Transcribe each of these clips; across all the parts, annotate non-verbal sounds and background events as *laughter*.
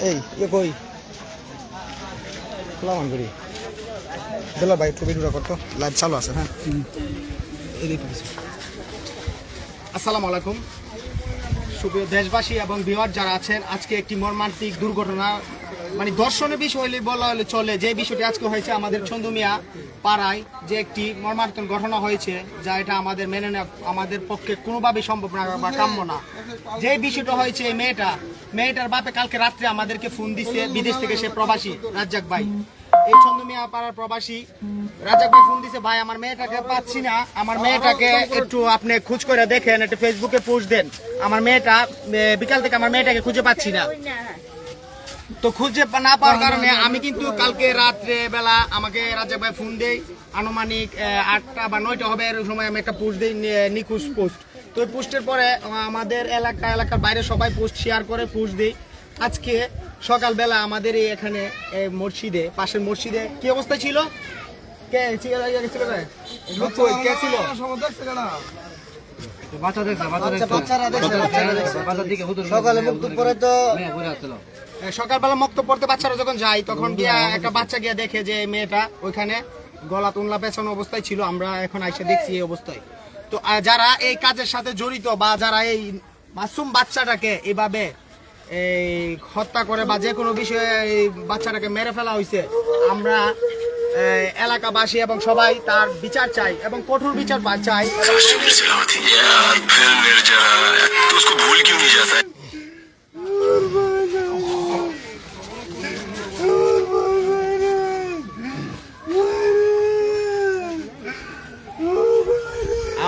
এই ইয়ে কই? করি। ভাই একটু ভিডিওটা করতো। লাইভ চালু আছে হ্যাঁ? আসসালামু আলাইকুম সুপ্রিয় দেশবাসী এবং বিহার যারা আছেন আজকে একটি মর্মান্তিক দুর্ঘটনা মানে দর্শনের বিষয় হলে বলা হলে চলে যে বিষয়টি আজকে হয়েছে আমাদের চন্দুমিয়া পাড়ায় যে একটি মর্মান্তিক ঘটনা হয়েছে যা এটা আমাদের মেনে নেওয়া আমাদের পক্ষে কোনোভাবেই সম্ভব না বা কাম্য না। যে বিষয়টা হয়েছে এই মেয়েটা মেয়েটার বাপে কালকে রাত্রে আমাদেরকে ফোন দিছে, বিদেশ থেকে সে প্রবাসী, রাজ্জাক ভাই। এই চন্দ্রমিয়া পাড়ার প্রবাসী। রাজাক ভাই ফোন দিছে, ভাই, আমার মেয়েটাকে পাচ্ছি না। আমার মেয়েটাকে একটু আপনি খোঁজ করে দেখেন, একটু ফেসবুকে পোস্ট দেন। আমার মেয়েটা বিকাল থেকে আমার মেয়েটাকে খুঁজে পাচ্ছি না। তো খুঁজে না পাওয়ার কারণে আমি কিন্তু কালকে রাত্রে বেলা আমাকে রাজাক ভাই ফোন দেই আনুমানিক আটটা বা নয়টা হবে এর সময় আমি একটা পোস্ট দিই নিখোঁজ পোস্ট তো ওই পোস্টের পরে আমাদের এলাকা এলাকার বাইরে সবাই পোস্ট শেয়ার করে পোস্ট দিই। আজকে সকালবেলা আমাদের এই এখানে মসজিদে পাশের মসজিদে কি অবস্থা ছিল? কে ছিল কে? ছিল? সকালবেলা মক্ত পড়তে বাচ্চারা যখন যায় তখন গিয়া একটা বাচ্চা গিয়া দেখে যে মেয়েটা ওইখানে গলা পেছানো অবস্থায় ছিল। আমরা এখন আইসে দেখছি এই অবস্থায়। তো যারা এই কাজের সাথে জড়িত বা যারা এই মাসুম বাচ্চাটাকে এভাবে এই হত্যা করে বা যে কোনো বিষয়ে এই বাচ্চাটাকে মেরে ফেলা হয়েছে আমরা এলাকাবাসী এবং সবাই তার বিচার চাই এবং কঠোর বিচার চাই।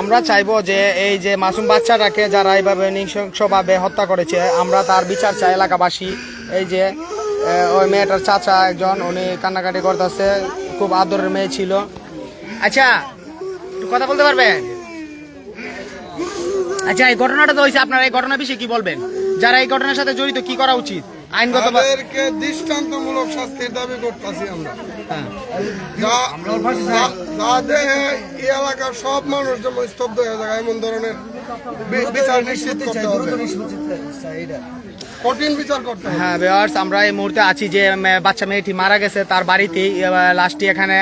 আমরা চাইব যে এই যে মাসুম বাচ্চাটাকে যারা এইভাবে নৃশংসভাবে হত্যা করেছে, আমরা তার বিচার চাই এলাকাবাসী। এই যে ওই মেয়েটার চাচা একজন, উনি কান্নাকাটি করতেছে, খুব আদরের মেয়ে ছিল। আচ্ছা কথা বলতে পারবেন? আচ্ছা এই ঘটনাটা তো হয়েছে আপনারা, এই ঘটনার বিষয়ে কি বলবেন? যারা এই ঘটনার সাথে জড়িত, কি করা উচিত? আইনগত দৃষ্টান্তমূলক শাস্তির দাবি করতেছি আমরা। যা- যা- যা দেহে এই এলাকার সব মানুষ যেমন স্তব্ধ হয়ে যায় এমন ধরনের বিচার নিশ্চিত করতে হবে। কঠিন বিচার করতে হ্যাঁ ভিউয়ার্স আমরা এই মুহূর্তে আছি যে বাচ্চা মেয়েটি মারা গেছে তার বাড়িতেই লাস্টটি এখানে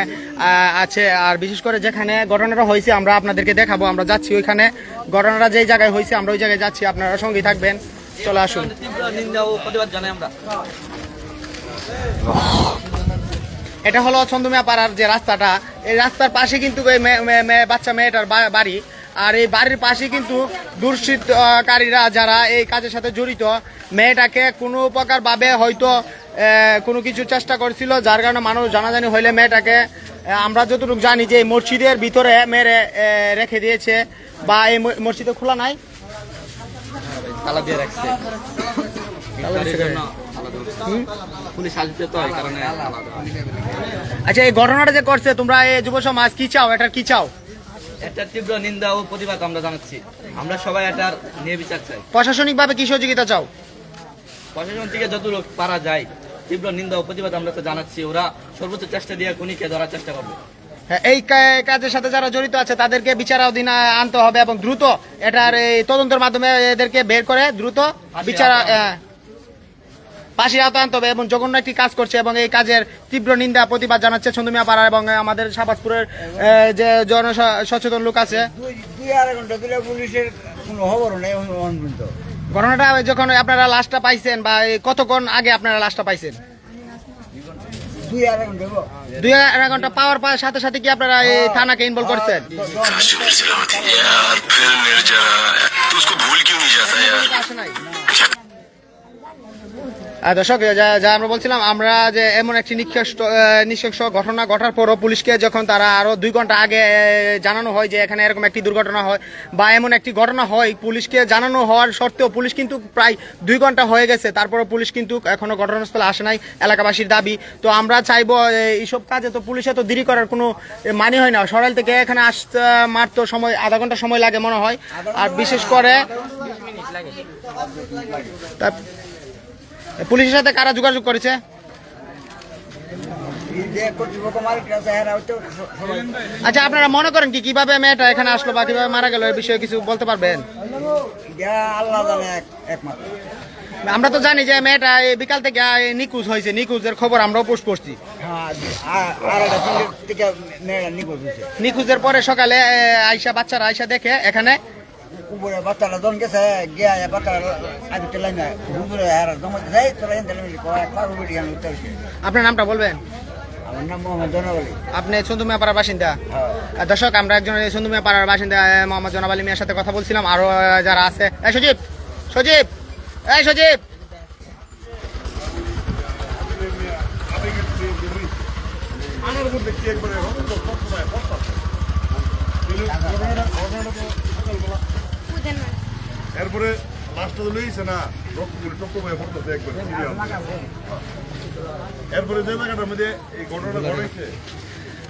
আছে। আর বিশেষ করে যেখানে ঘটনাটা হয়েছে আমরা আপনাদেরকে দেখাবো। আমরা যাচ্ছি ওইখানে। ঘটনাটা যেই জায়গায় হয়েছে আমরা ওই জায়গায় যাচ্ছি। আপনারা সঙ্গেই থাকবেন। চলে আসুন। তীব্র নিন্দা ও প্রতিবাদ জানাই আমরা। *laughs* এটা হলো চন্দুমিয়া পাড়ার যে রাস্তাটা, এই রাস্তার পাশে কিন্তু এই বাচ্চা মেয়েটার বাড়ি। আর এই বাড়ির পাশে কিন্তু দুষ্কৃতকারীরা যারা এই কাজের সাথে জড়িত, মেয়েটাকে কোনো প্রকার ভাবে হয়তো কোনো কিছু চেষ্টা করছিল, যার কারণে মানুষ জানাজানি হইলে মেয়েটাকে আমরা যতটুকু জানি যে এই মসজিদের ভিতরে মেরে রেখে দিয়েছে, বা এই মসজিদে খোলা নাই। তালা দিয়ে রাখছে। আচ্ছা এই ঘটনাটা যে করছে তোমরা এই যুব সমাজ কি চাও? এটার কি চাও? এটার তীব্র নিন্দা ও প্রতিবাদ আমরা জানাচ্ছি। আমরা সবাই এটার নিয়ে বিচার চাই। প্রশাসনিকভাবে কি সহযোগিতা চাও? প্রশাসন থেকে যত লোক পারা যায় তীব্র নিন্দা ও প্রতিবাদ আমরা তো জানাচ্ছি। ওরা সর্বোচ্চ চেষ্টা দিয়ে খুনিকে ধরার চেষ্টা করবে। হ্যাঁ, এই কাজের সাথে যারা জড়িত আছে তাদেরকে বিচারাধীন আনতে হবে এবং দ্রুত এটার এই তদন্তের মাধ্যমে এদেরকে বের করে দ্রুত বিচার পাশে আওতা হবে এবং জঘন্য একটি কাজ করছে এবং এই কাজের তীব্র নিন্দা প্রতিবাদ জানাচ্ছে ছন্দুমিয়া পাড়া এবং আমাদের শাহবাজপুরের যে জন সচেতন লোক আছে। ঘটনাটা যখন আপনারা লাশটা পাইছেন বা কতক্ষণ আগে আপনারা লাশটা পাইছেন? দুই আড়াই ঘণ্টা পাওয়ার পাওয়ার সাথে সাথে কি আপনারা এই থানাকে ইনভলভ করছেন? দর্শক যা যা আমরা বলছিলাম আমরা যে এমন একটি নিঃশেষ নিঃশেষ ঘটনা ঘটার পরও পুলিশকে যখন তারা আরও দুই ঘণ্টা আগে জানানো হয় যে এখানে এরকম একটি দুর্ঘটনা হয় বা এমন একটি ঘটনা হয় পুলিশকে জানানো হওয়ার সত্ত্বেও পুলিশ কিন্তু প্রায় দুই ঘণ্টা হয়ে গেছে। তারপরও পুলিশ কিন্তু এখনও ঘটনাস্থলে আসে নাই এলাকাবাসীর দাবি। তো আমরা চাইব এইসব কাজে তো পুলিশে তো দেরি করার কোনো মানে হয় না। সরাইল থেকে এখানে আসতে মাত্র সময় আধা ঘণ্টা সময় লাগে মনে হয়। আর বিশেষ করে পুলিশের সাথে কারা যোগাযোগ করেছে? আচ্ছা আপনারা মনে করেন কি কীভাবে মেয়েটা এখানে আসলো বা কীভাবে মারা গেল এই বিষয়ে কিছু বলতে পারবেন? আমরা তো জানি যে মেয়েটা এই বিকাল থেকে নিখোঁজ হয়েছে নিখোঁজের খবর আমরাও পোস্ট করছি। হ্যাঁ নিখোঁজের পরে সকালে আইসা বাচ্চারা আইসা দেখে এখানে উপরে বাচ্চারা জন গেছে গিয়া বাচ্চারা আগে না হুজুরে জমা যাই আমি আপনার নামটা বলবেন? আমার নাম মোহাম্মদ জনাবলি আপনি চন্দুমিয়া পাড়ার বাসিন্দা? হ্যাঁ। দর্শক আমরা একজন চন্দুমিয়া পাড়ার বাসিন্দা মোহাম্মদ জনাব আলী মিয়ার সাথে কথা বলছিলাম। আরও যারা আছে এই সজীব সজীব এই সজীব। এরপরে লাস্টটা তো লইছে না রক্ত করে টপ হয়ে পড়তেছে একবার। এরপরে যে জায়গাটার মধ্যে এই ঘটনাটা ঘটেছে?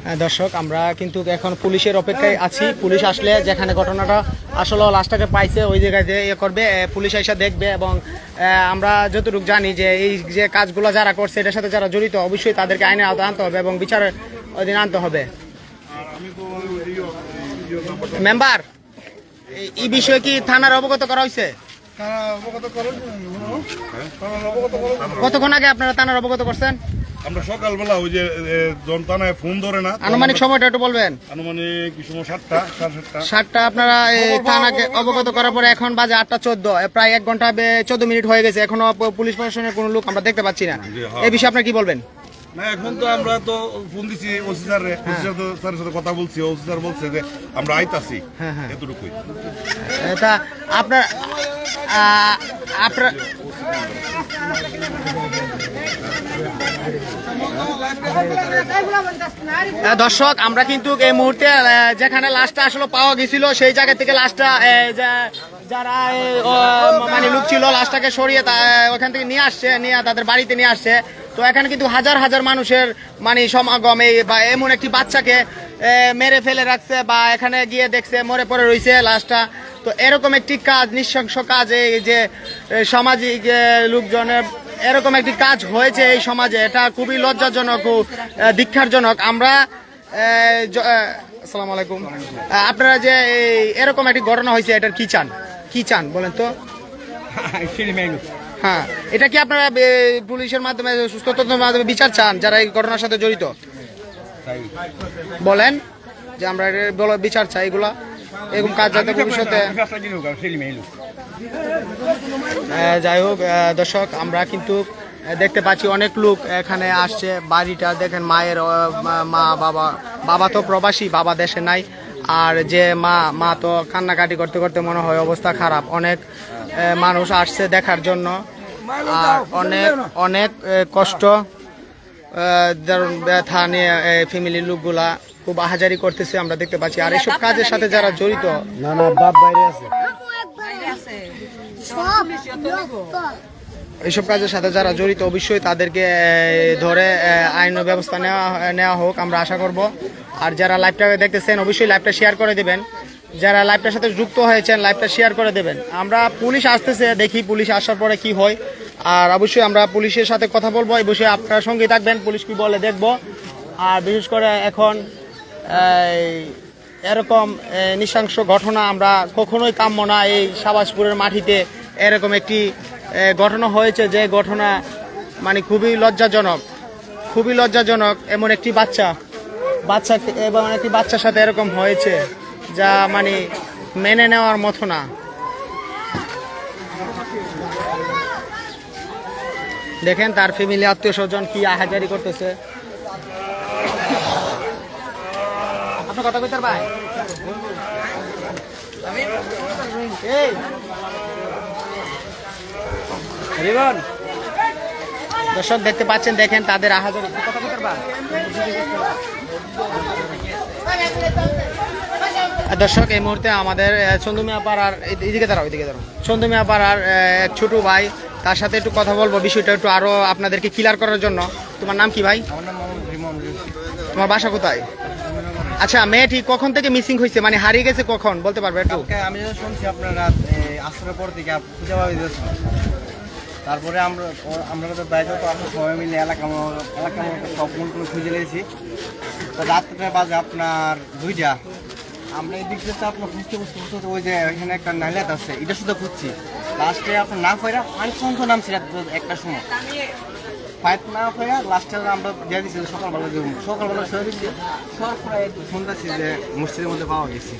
হ্যাঁ, দর্শক আমরা কিন্তু এখন পুলিশের অপেক্ষায় আছি। পুলিশ আসলে যেখানে ঘটনাটা আসলে লাশটাকে পাইছে ওই জায়গায় যে ইয়ে করবে পুলিশ এসে দেখবে এবং আমরা যতটুকু জানি যে এই যে কাজগুলো যারা করছে এটার সাথে যারা জড়িত অবশ্যই তাদেরকে আইনে আওতায় আনতে হবে এবং বিচারের অধীনে আনতে হবে। মেম্বার এই- বিষয়ে কি থানার অবগত করা হয়েছে? করেন কতক্ষণ আগে আপনারা থানার অবগত করছেন? আমরা সকালবেলা ওই যে জনতানায় ফোন ধরে না। আনুমানিক সময়টা একটু বলবেন। আনুমানিক কি সময়? সাতটা সাড়ে সাতটা। সাতটা আপনারা এই থানাকে অবগত করার পরে এখন বাজে আটটা চোদ্দ। প্রায় এক ঘণ্টা চোদ্দ মিনিট হয়ে গেছে। এখনও পুলিশ প্রশাসনের কোনো লোক আমরা দেখতে পাচ্ছি না। হ্যাঁ। এই বিষয়ে আপনার কি বলবেন? না এখন তো আমরা তো ফোন দিছি ওসি স্যারে ওসি স্যার তো স্যারের সাথে কথা বলছি ওসি স্যার বলছে যে আমরা আইতাছি। হ্যাঁ, হ্যাঁ। এতটুকুই। তা আপনার আপনার দর্শক আমরা কিন্তু এই মুহূর্তে যেখানে লাশটা আসলে পাওয়া গেছিল সেই জায়গা থেকে লাশটা যারা মানে লোক ছিল লাশটাকে সরিয়ে ওখান থেকে নিয়ে আসছে নিয়ে তাদের বাড়িতে নিয়ে আসছে। তো এখানে কিন্তু হাজার হাজার মানুষের মানে সমাগম বা এমন একটি বাচ্চাকে মেরে ফেলে রাখছে বা এখানে গিয়ে দেখছে, মরে পড়ে রয়েছে লাশটা। তো এরকম একটি কাজ, নৃশংস কাজ এই যে সামাজিক লোকজনের, এরকম একটি কাজ হয়েছে এই সমাজে। এটা খুবই লজ্জাজনক ও দীক্ষারজনক। আমরা আসসালামু আলাইকুম। আপনারা যে এরকম একটি ঘটনা হয়েছে, এটার কি চান? কি চান বলেন তো? *laughs* হ্যাঁ। এটা কি আপনারা পুলিশের মাধ্যমে, সুস্থ তদন্তের মাধ্যমে বিচার চান, যারা এই ঘটনার সাথে জড়িত? বলেন যে আমরা বিচার চাই এগুলা। এরকম কাজ যাতে ভবিষ্যতে যাই হোক দর্শক, আমরা কিন্তু দেখতে পাচ্ছি অনেক লোক এখানে আসছে, বাড়িটা দেখেন, মায়ের মা বাবা। বাবা তো প্রবাসী, বাবা দেশে নাই। আর যে মা মা তো কান্নাকাটি করতে করতে মনে হয় অবস্থা খারাপ। অনেক মানুষ আসছে দেখার জন্য। আর অনেক অনেক কষ্ট ব্যথা নিয়ে ফ্যামিলির লোকগুলা খুব আহাজারি করতেছে আমরা দেখতে পাচ্ছি। আর এইসব কাজের সাথে যারা জড়িত এইসব কাজের সাথে যারা জড়িত অবশ্যই তাদেরকে ধরে আইন ব্যবস্থা নেওয়া নেওয়া হোক আমরা আশা করব। আর যারা লাইভটা দেখতেছেন অবশ্যই লাইভটা শেয়ার করে দেবেন। যারা লাইভটার সাথে যুক্ত হয়েছেন লাইভটা শেয়ার করে দেবেন। আমরা পুলিশ আসতেছে, দেখি পুলিশ আসার পরে কি হয়। আর অবশ্যই আমরা পুলিশের সাথে কথা বলব, এই আপনার সঙ্গে থাকবেন, পুলিশ কি বলে দেখব। আর বিশেষ করে এখন এরকম নৃশংস ঘটনা আমরা কখনোই কাম্য না। এই সাবাসপুরের মাটিতে এরকম একটি ঘটনা হয়েছে যে ঘটনা মানে খুবই লজ্জাজনক। খুবই লজ্জাজনক এমন একটি বাচ্চা বাচ্চা এবং একটি বাচ্চার সাথে এরকম হয়েছে। যা মানে মেনে নেওয়ার মতো না। দেখেন তার ফ্যামিলি আত্মীয় স্বজন কি আহাজারি করতেছে। কথা দর্শক দেখতে পাচ্ছেন, দেখেন তাদের আহাজারি। কথা কইতার আর দর্শক এই মুহূর্তে আমাদের চন্দুমিয়া পাড়ার এদিকে দাঁড়াও এইদিকে দাঁড়াও। চন্দুমিয়া পাড়ার এক ছোট ভাই তার সাথে একটু কথা বলব বিষয়টা একটু আরও আপনাদেরকে ক্লিয়ার করার জন্য। তোমার নাম কি ভাই? তোমার বাসা কোথায়? আচ্ছা মেয়েটি কখন থেকে মিসিং হয়েছে? মানে হারিয়ে গেছে কখন? বলতে পারবে একটু। আমি শুনছি আপনার রাত আসরের পর থেকে ভাবে দিয়েছেন তারপরে আমরা আমরা তো বাইরে তো আমরা সবাই মিলে এলাকা এলাকা সব মূল করে খুঁজে তো রাত্রে বাজে আপনার দুইটা। আমরা এই দিক দিয়ে আপনার খুঁজতে খুঁজতে খুঁজতে ওই যে এখানে একটা নাইলাত আছে এটা শুধু খুঁজছি। লাস্টে আপনার না ফেরা পাঁচ সন্ধ্য নামছি রাত একটা সময়। ফাইভ না ফেরা লাস্টে আমরা দিয়ে দিচ্ছি সকালবেলা দেবো সকালবেলা শুয়ে দিচ্ছি শোয়ার পরে শুনতেছি যে মসজিদের মধ্যে পাওয়া গেছে।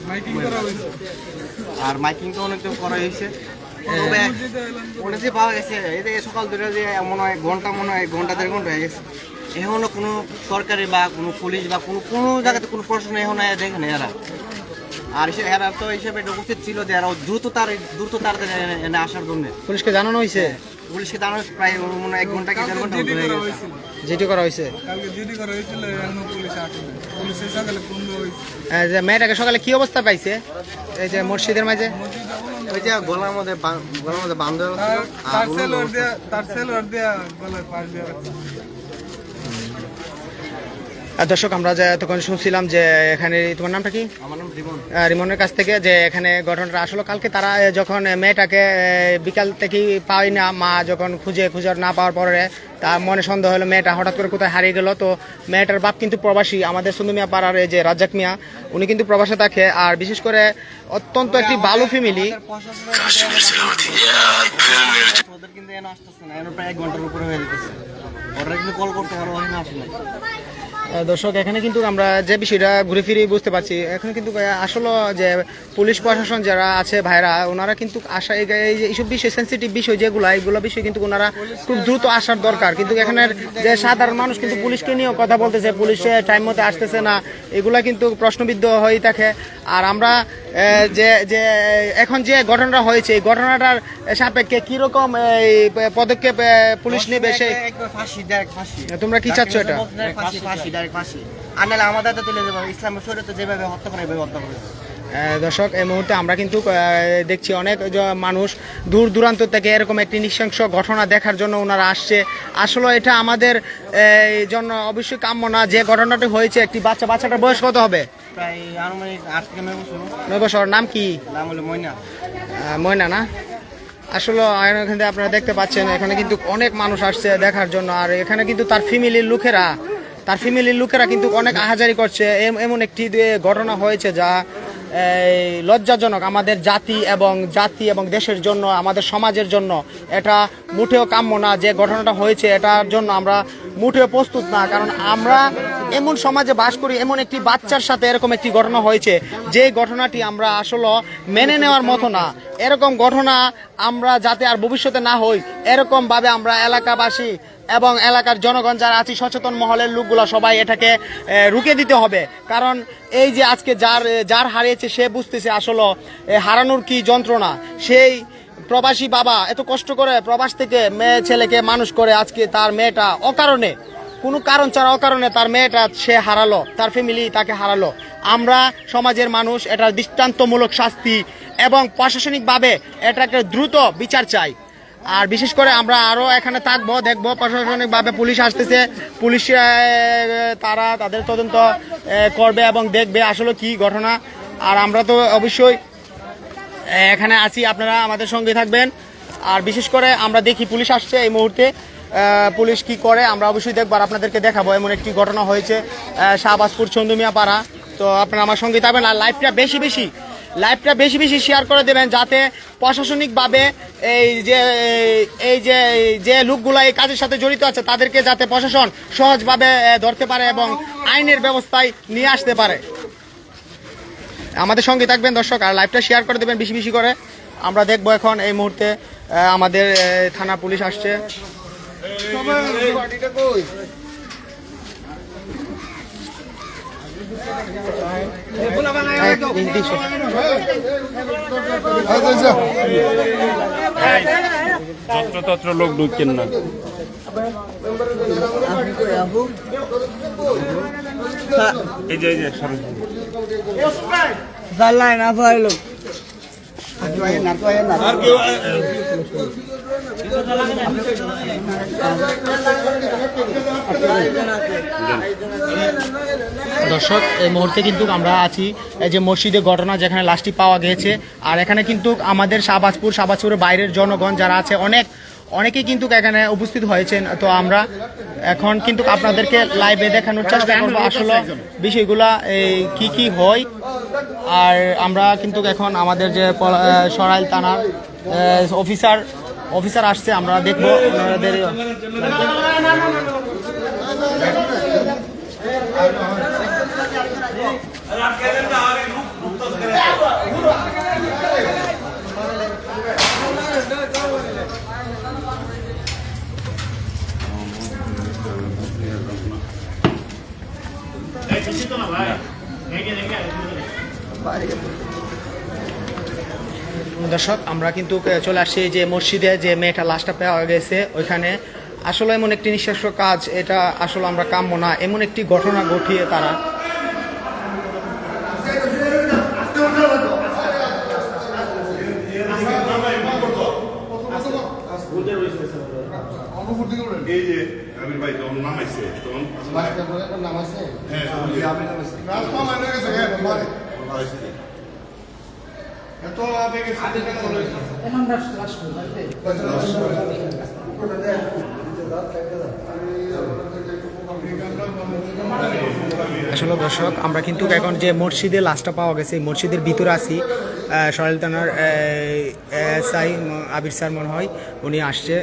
আর মাইকিং তো অনেক করা হয়েছে। ওটা যে পাওয়া গেছে এই যে সকাল দুটো যে মনে হয় ঘণ্টা মনে হয় ঘণ্টা দেড় ঘণ্টা হয়ে গেছে। এখনও কোনো সরকারি বা কোনো পুলিশ বা কোনো কোনো জায়গাতে কোনো প্রশ্ন এখন দেখে না এরা। আর সে এরা তো হিসেবে এটা উচিত ছিল যে এরা দ্রুত তার দ্রুত তাড়াতাড়ি এনে- আসার জন্য। পুলিশকে জানানো হয়েছে? পুলিশকে দাঁড়ানো প্রায় মনে হয় এক ঘণ্টা কি দেড় ঘণ্টা হয়ে যেটি করা হয়েছে? কালকে জিডি করা হয়েছিল এখনও পুলিশ আসেনি। পুলিশের সকালে ফোন হয়েছে। আহ, যে মেয়েটাকে সকালে কি অবস্থা পাইছে? এই যে মসজিদের মাঝে? ওই যে গলার মধ্যে গলার মধ্যে বান্ধ তার সেলোয়ার দেয়া তার সেলোয়ার দেয়া গলার পাশ দিয়ে দর্শক আমরা তখন এতক্ষণ শুনছিলাম যে এখানে তোমার নামটা কি? আমার নাম রিমন। রিমনের কাছ থেকে যে এখানে ঘটনাটা আসলে কালকে তারা যখন মেয়েটাকে বিকাল থেকেই পায় না মা যখন খুঁজে খুঁজে না পাওয়ার পরে তার মনে সন্দেহ হলো মেয়েটা হঠাৎ করে কোথায় হারিয়ে গেল। তো মেয়েটার বাপ কিন্তু প্রবাসী আমাদের সুন্দর মিয়া পাড়ার যে রাজ্জাক মিয়া উনি কিন্তু প্রবাসে থাকে। আর বিশেষ করে অত্যন্ত একটি ভালো ফ্যামিলি। কিন্তু দর্শক এখানে কিন্তু আমরা যে বিষয়টা ঘুরে ফিরে বুঝতে পারছি। এখানে কিন্তু আসলে যে পুলিশ প্রশাসন যারা আছে ভাইরা ওনারা কিন্তু আসা এই এই যে এইসব বিষয় সেন্সিটিভ বিষয় যেগুলো এইগুলো বিষয় কিন্তু ওনারা খুব দ্রুত আসার দরকার। কিন্তু এখানের যে সাধারণ মানুষ কিন্তু পুলিশকে নিয়েও কথা বলতেছে পুলিশে টাইম মতো আসতেছে না এগুলা কিন্তু প্রশ্নবিদ্ধ হয়ে থাকে। আর আমরা যে যে এখন যে ঘটনাটা হয়েছে এই ঘটনাটার সাপেক্ষে কীরকম এই পদক্ষেপ পুলিশ নেবে সে তোমরা কি চাচ্ছ এটা? ডাইরেক্ট ফাঁসি। আর নাহলে আমাদের হাতে তুলে দেবো ইসলামের শরীরে যেভাবে হত্যা করে এভাবে হত্যা করে। দর্শক এই মুহূর্তে আমরা কিন্তু দেখছি অনেক মানুষ দূর দূরান্ত থেকে এরকম একটি নৃশংস ঘটনা দেখার জন্য ওনারা আসছে। আসলে এটা আমাদের জন্য অবশ্যই কাম্য না। যে ঘটনাটি হয়েছে একটি বাচ্চা বাচ্চাটার বয়স কত হবে? প্রায় আনুমানিক আট থেকে নয় বছর। নয় বছর। নাম কি? নাম হলো ময়না। ময়না না? আসলে এখানে আপনারা দেখতে পাচ্ছেন এখানে কিন্তু অনেক মানুষ আসছে দেখার জন্য। আর এখানে কিন্তু তার ফ্যামিলির লোকেরা তার ফ্যামিলির লোকেরা কিন্তু অনেক আহাজারি করছে। এম- এমন একটি ঘটনা হয়েছে যা লজ্জাজনক আমাদের জাতি এবং জাতি এবং দেশের জন্য, আমাদের সমাজের জন্য। এটা মুঠেও কাম্য না যে ঘটনাটা হয়েছে, এটার জন্য আমরা মুঠেও প্রস্তুত না। কারণ আমরা এমন সমাজে বাস করি, এমন একটি বাচ্চার সাথে এরকম একটি ঘটনা হয়েছে। যে ঘটনাটি আমরা আসলে মেনে নেওয়ার মতো না। এরকম ঘটনা আমরা যাতে আর ভবিষ্যতে না হই, এরকম ভাবে আমরা এলাকাবাসী এবং এলাকার জনগণ যারা আছি, সচেতন মহলের লোকগুলো সবাই এটাকে রুখে দিতে হবে। কারণ এই যে আজকে যার যার হারিয়েছে, সে বুঝতেছে আসলে হারানোর কি যন্ত্রণা। সেই প্রবাসী বাবা এত কষ্ট করে প্রবাস থেকে মেয়ে ছেলেকে মানুষ করে আজকে তার মেয়েটা অকারণে কোনো কারণ ছাড়া অকারণে তার মেয়েটা সে হারালো, তার ফ্যামিলি তাকে হারালো। আমরা সমাজের মানুষ, এটা দৃষ্টান্তমূলক শাস্তি এবং প্রশাসনিকভাবে এটাকে দ্রুত বিচার চাই। আর বিশেষ করে আমরা আরও এখানে থাকব, দেখব, প্রশাসনিকভাবে পুলিশ আসতেছে। পুলিশ তারা তাদের তদন্ত করবে এবং দেখবে আসলে কি ঘটনা। আর আমরা তো অবশ্যই এখানে আছি, আপনারা আমাদের সঙ্গে থাকবেন। আর বিশেষ করে আমরা দেখি পুলিশ আসছে এই মুহূর্তে। পুলিশ কি করে, আমরা অবশ্যই দেখব। আর আপনাদেরকে দেখাবো, এমন একটি ঘটনা হয়েছে শাহবাজপুর চন্দুমিয়া পাড়া তো আপনারা আমার সঙ্গে থাকবেন আর লাইভটা বেশি বেশি লাইভটা বেশি বেশি শেয়ার করে দেবেন যাতে প্রশাসনিকভাবে এই যে এই যে যে লোকগুলো এই কাজের সাথে জড়িত আছে, তাদেরকে যাতে প্রশাসন সহজভাবে ধরতে পারে এবং আইনের ব্যবস্থায় নিয়ে আসতে পারে। আমাদের সঙ্গে থাকবেন দর্শক, আর লাইভটা শেয়ার করে দেবেন বেশি বেশি করে। আমরা দেখব এখন এই মুহূর্তে আমাদের থানা পুলিশ আসছে। যত্রতত্র লোক ঢুকেন না এই যে এই যে। জাল্লাই না ভাইলো দর্শক, এই মুহূর্তে কিন্তু আমরা আছি যে মসজিদের ঘটনা যেখানে লাশটি পাওয়া গিয়েছে আর এখানে কিন্তু আমাদের শাহবাজপুর, শাহবাজপুরের বাইরের জনগণ যারা আছে, অনেক, অনেকেই কিন্তু এখানে উপস্থিত হয়েছেন। তো আমরা এখন কিন্তু আপনাদেরকে লাইভে দেখানোর চেষ্টা করব। আসলে বিষয়গুলা, এই, কি কি হয় আর আমরা কিন্তু এখন আমাদের যে সরাইল থানার অফিসার অফিসার আসছে আমরা দেখব ওনাদের দর্শক আমরা কিন্তু চলে আসছি যে মসজিদে যে মেয়েটা লাশটা পাওয়া গেছে ওইখানে। আসলে এমন একটি নিঃশ্বাস কাজ এটা আসলে আমরা কাম্য না এমন একটি ঘটনা ঘটিয়ে তারা এই যে আমির ভাই তখন নামাইছে তখন হ্যাঁ আসলে দর্শক আমরা কিন্তু এখন যে মসজিদে লাশটা পাওয়া গেছে মসজিদের ভিতরে আছি সরাইল থানার সাই আবির স্যার মনে হয় উনি আসছে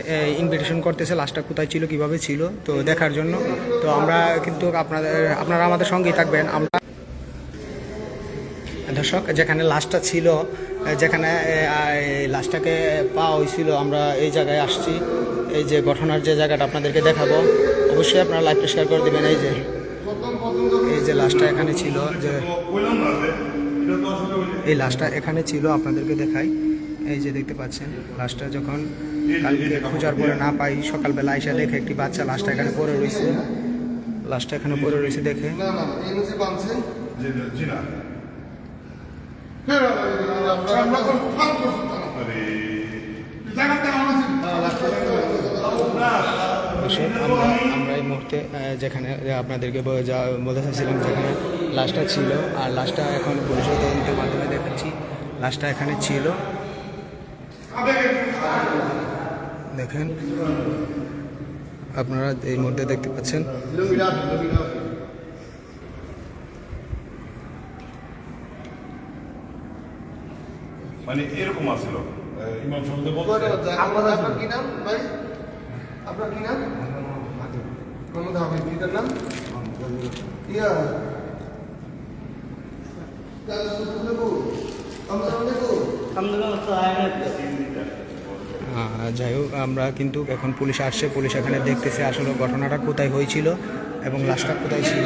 ইনভিটেশন করতেছে লাশটা কোথায় ছিল কীভাবে ছিল তো দেখার জন্য। তো আমরা কিন্তু আপনাদের আপনারা আমাদের সঙ্গেই থাকবেন। আমরা দর্শক, যেখানে লাশটা ছিল, যেখানে লাশটাকে পাওয়া হয়েছিল, আমরা এই জায়গায় আসছি। এই যে ঘটনার যে জায়গাটা আপনাদেরকে দেখাবো, অবশ্যই আপনারা লাইভ শেয়ার করে দেবেন। এই যে এই যে লাশটা এখানে ছিল, যে এই লাশটা এখানে ছিল, আপনাদেরকে দেখাই। এই যে দেখতে পাচ্ছেন, লাশটা যখন কালকে খোঁজার পরে না পাই, সকালবেলা এসে দেখে একটি বাচ্চা লাশটা এখানে পড়ে রয়েছে। লাশটা এখানে পড়ে রয়েছে দেখে না না এই মুসি বানছে জি না, জি না ফের আমরা এই মুহূর্তে যেখানে আপনাদেরকে বলতে চাইছিলাম যেখানে লাশটা ছিল। আর লাশটা এখন পুলিশের তদন্তের মাধ্যমে দেখাচ্ছি। লাশটা এখানে ছিল। দেখেন, আপনারা এই মুহূর্তে দেখতে পাচ্ছেন। মানে এরকম আছিল। ইমাম আপনার কি নাম ভাই? আপনার কি নাম? মোহাম্মদ হাবিব পিতার নাম? ইয়া। যাই হোক আমরা কিন্তু এখন পুলিশ আসছে। পুলিশ এখানে দেখতেছে আসলে ঘটনাটা কোথায় হয়েছিল এবং লাশটা কোথায় ছিল।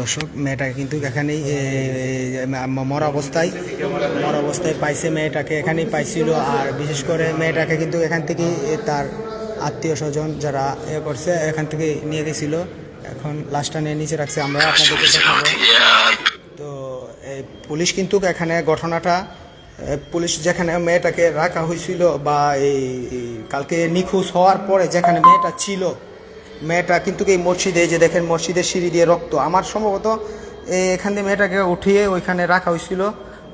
দর্শক মেয়েটাকে কিন্তু এখানেই মরা অবস্থায় মরা অবস্থায় পাইছে, মেয়েটাকে এখানেই পাইছিল। আর বিশেষ করে মেয়েটাকে কিন্তু এখান থেকে তার আত্মীয় স্বজন যারা এ করছে, এখান থেকে নিয়ে গেছিল। এখন লাশটা নিয়ে নিচে রাখছে, আমরা আপনাদেরকে তো এই পুলিশ কিন্তু এখানে ঘটনাটা পুলিশ যেখানে মেয়েটাকে রাখা হয়েছিল বা এই কালকে নিখোঁজ হওয়ার পরে যেখানে মেয়েটা ছিল, মেয়েটা কিন্তু এই মসজিদে যে দেখেন মসজিদের সিঁড়ি দিয়ে রক্ত। আমার সম্ভবত এখান দিয়ে মেয়েটাকে উঠিয়ে ওইখানে রাখা হয়েছিল।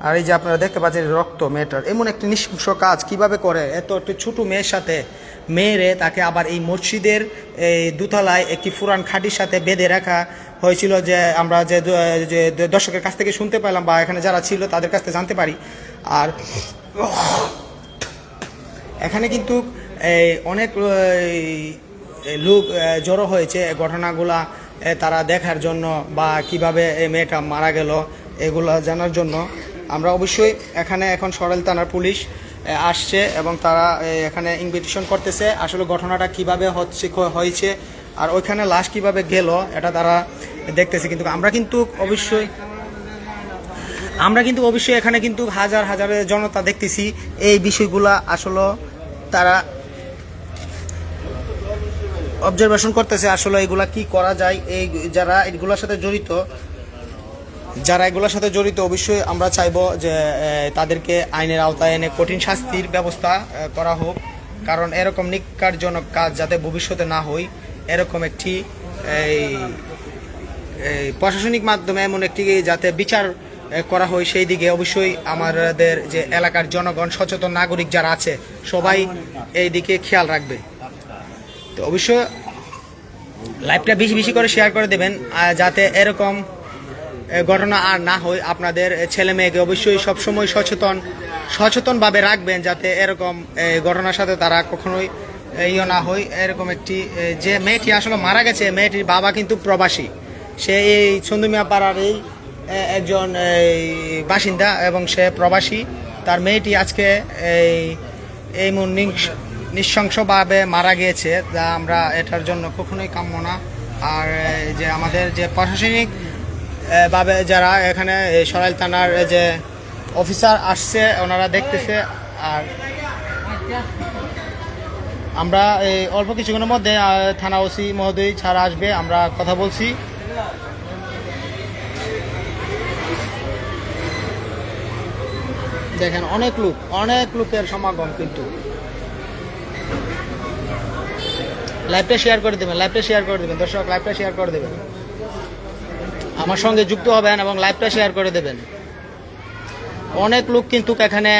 আর এই যে আপনারা দেখতে পাচ্ছেন রক্ত মেয়েটার। এমন একটি নৃশংস কাজ কীভাবে করে? এত একটি ছোটো মেয়ের সাথে, মেয়েরে তাকে আবার এই মসজিদের এই দুতলায় একটি ফুরান খাটির সাথে বেঁধে রাখা হয়েছিল যে আমরা যে দর্শকের কাছ থেকে শুনতে পেলাম বা এখানে যারা ছিল তাদের কাছ থেকে জানতে পারি। আর এখানে কিন্তু অনেক লোক জড়ো হয়েছে ঘটনাগুলা তারা দেখার জন্য বা কীভাবে এই মেয়েটা মারা গেল, এগুলা জানার জন্য। আমরা অবশ্যই এখানে এখন সরেল থানার পুলিশ আসছে এবং তারা এখানে ইনভিটেশন করতেছে, আসলে ঘটনাটা কীভাবে হচ্ছে হয়েছে, আর ওইখানে লাশ কীভাবে গেল, এটা তারা দেখতেছে। কিন্তু আমরা কিন্তু অবশ্যই আমরা কিন্তু অবশ্যই এখানে কিন্তু হাজার হাজার জনতা দেখতেছি। এই বিষয়গুলা আসলে তারা অবজারভেশন করতেছে আসলে এগুলা কি করা যায়। এই যারা এগুলোর সাথে জড়িত, যারা এগুলোর সাথে জড়িত অবশ্যই আমরা চাইব যে তাদেরকে আইনের আওতায় এনে কঠিন শাস্তির ব্যবস্থা করা হোক। কারণ এরকম নিকারজনক কাজ যাতে ভবিষ্যতে না হয়, এরকম একটি এই প্রশাসনিক মাধ্যমে এমন একটি যাতে বিচার করা হয় সেই দিকে। অবশ্যই আমাদের যে এলাকার জনগণ, সচেতন নাগরিক যারা আছে, সবাই এই দিকে খেয়াল রাখবে। তো অবশ্য লাইভটা বেশি বেশি করে শেয়ার করে দেবেন যাতে এরকম ঘটনা আর না হয়। আপনাদের ছেলে মেয়েকে অবশ্যই সবসময় সচেতন, সচেতনভাবে রাখবেন, যাতে এরকম ঘটনার সাথে তারা কখনোই ইয়ে না হয়। এরকম একটি যে মেয়েটি আসলে মারা গেছে, মেয়েটির বাবা কিন্তু প্রবাসী। সে এই চন্দুমিয়া পাড়ার এই একজন বাসিন্দা এবং সে প্রবাসী। তার মেয়েটি আজকে এই এই নৃশংসভাবে মারা গিয়েছে, যা আমরা এটার জন্য কখনোই কাম্য না। আর যে আমাদের যে প্রশাসনিক ভাবে যারা এখানে সরাইল থানার যে অফিসার আসছে, ওনারা দেখতেছে। আর আমরা এই অল্প কিছুক্ষণের মধ্যে থানা ওসি মহোদয় ছাড়া আসবে, আমরা কথা বলছি। দেখেন, অনেক লোক, অনেক লোকের সমাগম কিন্তু। লাইভটা শেয়ার করে দেবেন লাইভটা শেয়ার করে দেবেন। দর্শক লাইভটা শেয়ার করে দেবেন। আমার সঙ্গে যুক্ত হবেন এবং লাইভটা শেয়ার করে দেবেন। অনেক লোক কিন্তু এখানে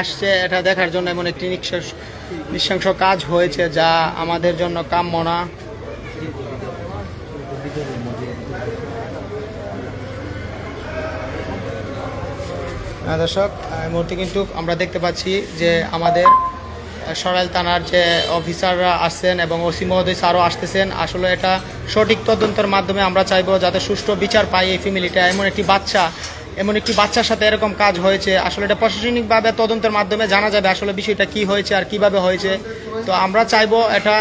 আসছে। এটা দেখার জন্য এমন একটি নিঃশ্বাস নৃশংস কাজ হয়েছে যা আমাদের জন্য কাম্য না। দর্শক, এই মুহূর্তে কিন্তু আমরা দেখতে পাচ্ছি যে আমাদের সরাইল থানার যে অফিসাররা আসছেন এবং ওসি মহোদয় স্যারও আসতেছেন। আসলে এটা সঠিক তদন্তের মাধ্যমে আমরা চাইব যাতে সুষ্ঠু বিচার পাই এই ফ্যামিলিটা। এমন একটি বাচ্চা, এমন একটি বাচ্চার সাথে এরকম কাজ হয়েছে। আসলে এটা প্রশাসনিকভাবে তদন্তের মাধ্যমে জানা যাবে আসলে বিষয়টা কি হয়েছে আর কীভাবে হয়েছে। তো আমরা চাইব এটা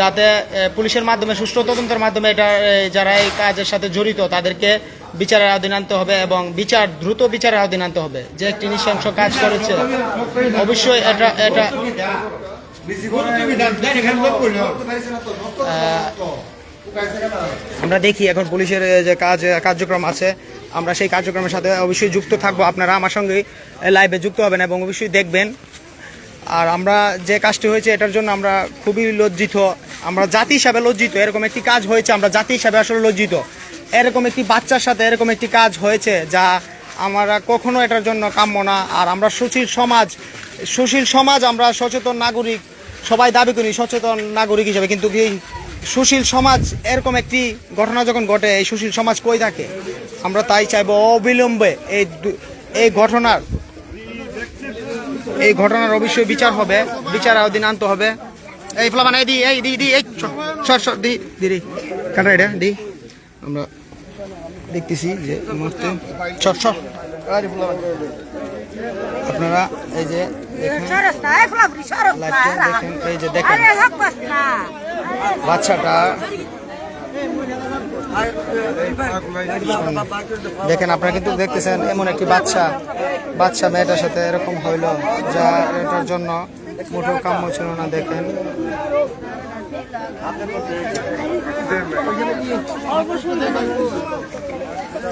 যাতে পুলিশের মাধ্যমে, সুষ্ঠু তদন্তের মাধ্যমে এটা যারা এই কাজের সাথে জড়িত, তাদেরকে বিচারের আওতায় আনতে হবে এবং বিচার, দ্রুত বিচারের আওতায় আনতে হবে। যে একটি নৃশংস কাজ করেছে, অবশ্যই এটা এটা আমরা দেখি এখন পুলিশের যে কাজ, কার্যক্রম আছে। আমরা সেই কার্যক্রমের সাথে অবশ্যই যুক্ত থাকব। আপনারা আমার সঙ্গে লাইভে যুক্ত হবেন এবং অবশ্যই দেখবেন। আর আমরা যে কাজটি হয়েছে, এটার জন্য আমরা খুবই লজ্জিত। আমরা জাতি হিসাবে লজ্জিত। এরকম একটি কাজ হয়েছে, আমরা জাতি হিসাবে আসলে লজ্জিত। এরকম একটি বাচ্চার সাথে এরকম একটি কাজ হয়েছে যা আমরা কখনো এটার জন্য কাম্য না। আর আমরা সুশীল সমাজ সুশীল সমাজ আমরা সচেতন নাগরিক সবাই দাবি করি সচেতন নাগরিক হিসেবে। কিন্তু এই সুশীল সমাজ এরকম একটি ঘটনা যখন ঘটে এই সুশীল সমাজ কই থাকে? আমরা তাই চাইব অবিলম্বে এই এই ঘটনার এই ঘটনার অবশ্যই বিচার হবে বিচার আওদিন আনতে হবে। এই ফলাবান এই দি এই দি দি এই সর, সর দি দি কাটা দি। আমরা দেখতেছি যে মুহূর্তে। আপনারা এই যে দেখেন এই যে দেখেন বাচ্চাটা দেখেন, আপনারা কিন্তু দেখতেছেন এমন একটি বাচ্চা বাচ্চা মেয়েটার সাথে এরকম হইল যা এটার জন্য মোটেও কাম্য ছিল না দেখেন।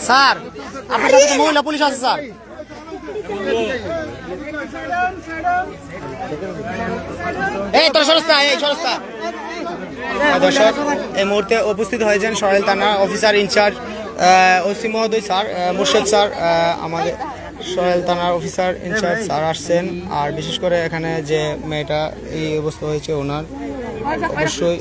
স্যার আপনার সাথে মহিলা পুলিশ আছে স্যার। এই তোর সরস্তা এই সরস্তা। দর্শক এই মুহূর্তে উপস্থিত হয়েছেন সহেল থানা অফিসার ইনচার্জ ওসি মহোদয় স্যার মুর্শেদ স্যার আমাদের সহেল থানার অফিসার ইনচার্জ স্যার আসছেন। আর বিশেষ করে এখানে যে মেয়েটা, এই অবস্থা হয়েছে ওনার। অবশ্যই.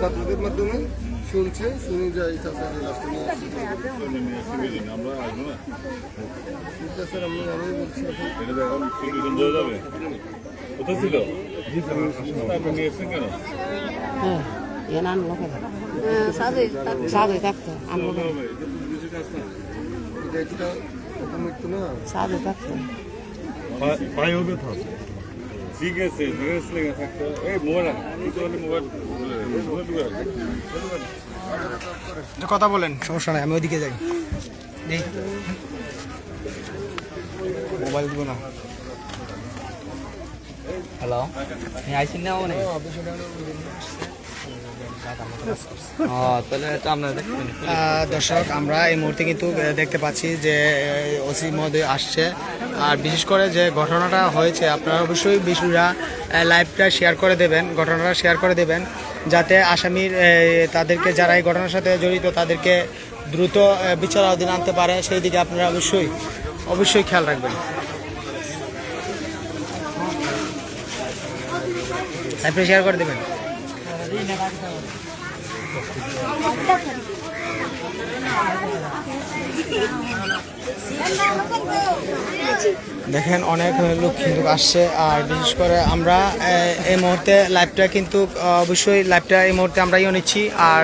ছাত্রদের মাধ্যমে শুনছে শুনে যাই স্যার আমি আমি বলছি কোথায় ছিল? আপনি নিয়ে এসছেন কেন Yan ang laki. Sabi, sabi kakto. Ang এটা পা- পায়েও ব্যথা আছে ঠিক আছে জিজ্ঞেস লেগে থাকতো। এই মোবাইল মোবাইল। কথা বলেন সমস্যা নাই আমি ওইদিকে যাই। নেই মোবাইল দিব না। হ্যালো 你 আইসি না মানে দর্শক আমরা এই মুহূর্তে কিন্তু দেখতে পাচ্ছি যে ওসি মহোদয় আসছে। আর বিশেষ করে যে ঘটনাটা হয়েছে আপনারা অবশ্যই বিষয়টা লাইভটা শেয়ার করে দেবেন ঘটনাটা শেয়ার করে দেবেন যাতে আসামির তাদেরকে যারা এই ঘটনার সাথে জড়িত তাদেরকে দ্রুত আহ, বিচার আওতায় আনতে পারে। সেই দিকে আপনারা অবশ্যই অবশ্যই খেয়াল রাখবেন। লাইভটা শেয়ার করে দেবেন। দেখেন অনেক লোক কিন্তু আসছে, আর বিশেষ করে আমরা এই মুহূর্তে লাইভটা কিন্তু অবশ্যই লাইভটা এই মুহূর্তে আমরা ইয়ে নিচ্ছি, আর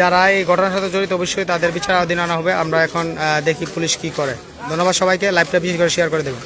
যারা এই ঘটনার সাথে জড়িত, অবশ্যই তাদের বিচার আনা হবে। আমরা এখন দেখি পুলিশ কি করে। ধন্যবাদ সবাইকে লাইভটা বিশেষ করে শেয়ার করে দেবেন।